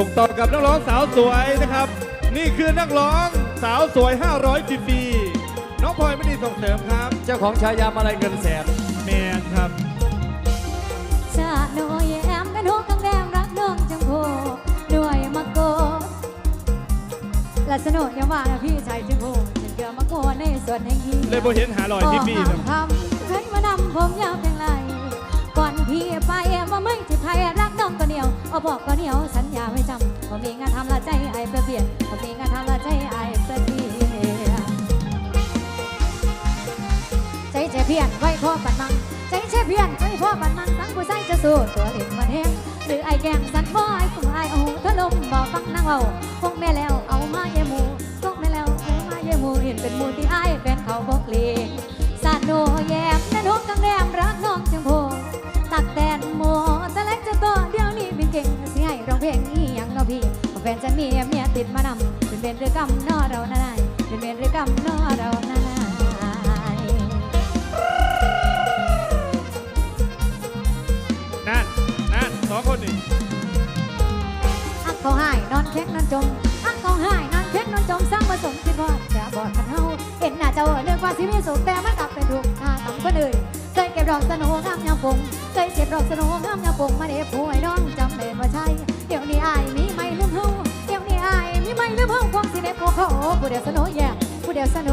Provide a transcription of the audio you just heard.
ส่งต่อกับนักร้องสาวสวยนะครับ นี่คือนักร้องสาวสวย 500ปีปีน้องพลอยไม่ดีส่งเสริมครับ เจ้าของฉายามาลัยเงินแสนแมนครับชาโนยแอมกันหัวกังแดมรักน้องจังโพด้วยมะโกและสนุกอย่าว่านะพี่ชายจังโพฉันเกือมะโกในส่วนแห่งนี้เลยโบเห็นหาลอยพี่พี่ทำทำเพิ่นมานำผมยาวเพียงไรก่อนพี่ไปว่ามึงจะใครรักน้องก็เหนียว เอาบอกก็เหนียวสัญญาไม่จำผมมีงานทำละใจไอ้เปลี่ยนว่ามีงานทำละใจไอ้เปลี่ยนใจเจเพียนไว้พ่อปันมังใจเจเพียนไว้พ่อปันมังทั้งผู้ใจจะสู้ตัวเล่นมันแห้งหรือไอ้แกงสันบ่ไอ้ผู้ไอ้โอาหูทะลมบ่ฟังนางเอาคงแม่แล้ว ยติดมานำเป็นเบนหรือกำนอเรานั่นไเป็นเบนหรือกำนอเรานั่นไงนั่นนั่นสองคนนี่อักเขาหายนอนเค้กนอนจมอักเขาหายนอนเค้กนอนจมสร้างมาสมคิดว่าจะบอดกันเฮาเห็นหน้าเจ้าเรื่องว่าสิมีสุขแต่มันกลับเป็นทุกข์ทางต่ำคนอื่นเคยเก็บดอกสโนงามยามปงเคยเก็บดอกสโนงามยามปงมาเด็บผู้ให้ ผู้เดียวสนุกแย่ผู้เดียวสโน